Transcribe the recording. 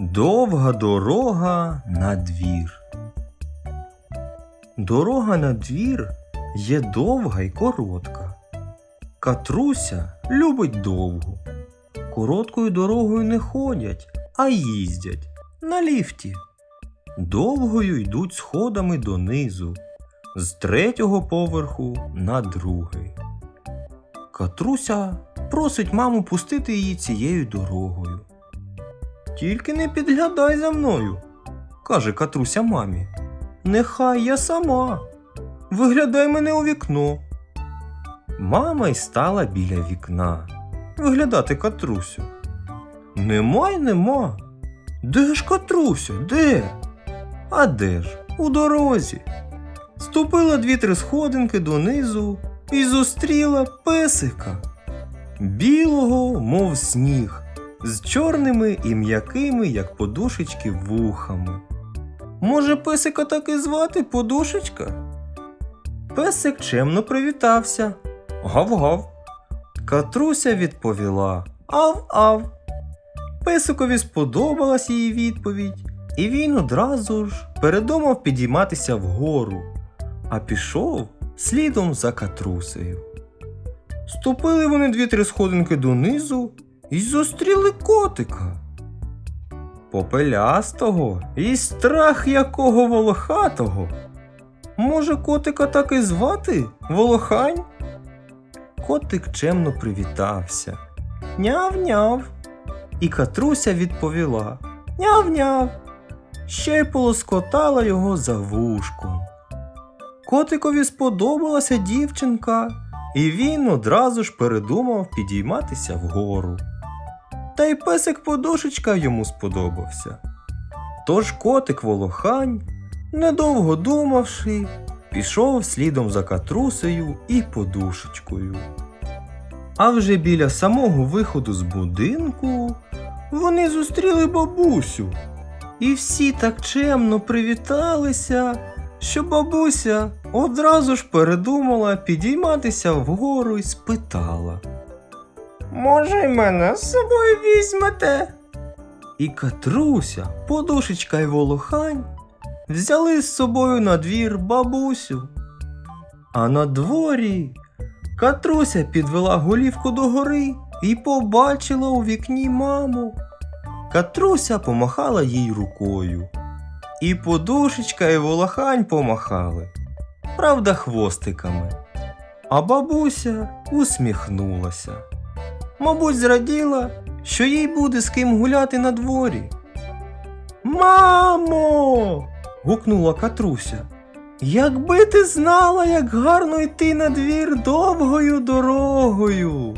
Довга дорога на двір. Дорога на двір є довга й коротка. Катруся любить довгу. Короткою дорогою не ходять, а їздять на ліфті. Довгою йдуть сходами донизу, з третього поверху на другий. Катруся просить маму пустити її цією дорогою. Тільки не підглядай за мною, каже Катруся мамі. Нехай я сама. Виглядай мене у вікно. Мама й стала біля вікна. Виглядати Катрусю. Нема й нема. Де ж Катруся? Де? А де ж? У дорозі. Ступила дві-три сходинки донизу і зустріла песика. Білого, мов сніг, з чорними і м'якими, як подушечки, вухами. Може, песика так і звати подушечка? Песик чемно привітався. Гав-гав. Катруся відповіла Ав-ав. Песикові сподобалась її відповідь, і він одразу ж передумав підійматися вгору, а пішов слідом за катрусею. Ступили вони дві-три сходинки донизу і зустріли котика. Попелястого і страх якого волохатого. Може, котика так і звати? Волохань? Котик чемно привітався. Няв-няв. І Катруся відповіла Няв-няв. Ще й полоскотала його за вушком. Котикові сподобалася дівчинка, і він одразу ж передумав підійматися вгору. Та й песик подушечка йому сподобався. Тож котик волохань, недовго думавши, пішов слідом за катрусею і подушечкою. А вже біля самого виходу з будинку вони зустріли бабусю. І всі так чемно привіталися, що бабуся одразу ж передумала підійматися вгору і спитала. Може, й мене з собою візьмете? І Катруся, подушечка й волохань взяли з собою на двір бабусю. А на дворі Катруся підвела голівку догори і побачила у вікні маму. Катруся помахала їй рукою. І подушечка і волохань помахали, правда, хвостиками. А бабуся усміхнулася. Мабуть, зраділа, що їй буде з ким гуляти на дворі. Мамо. гукнула Катруся. Якби ти знала, як гарно йти на двір довгою дорогою.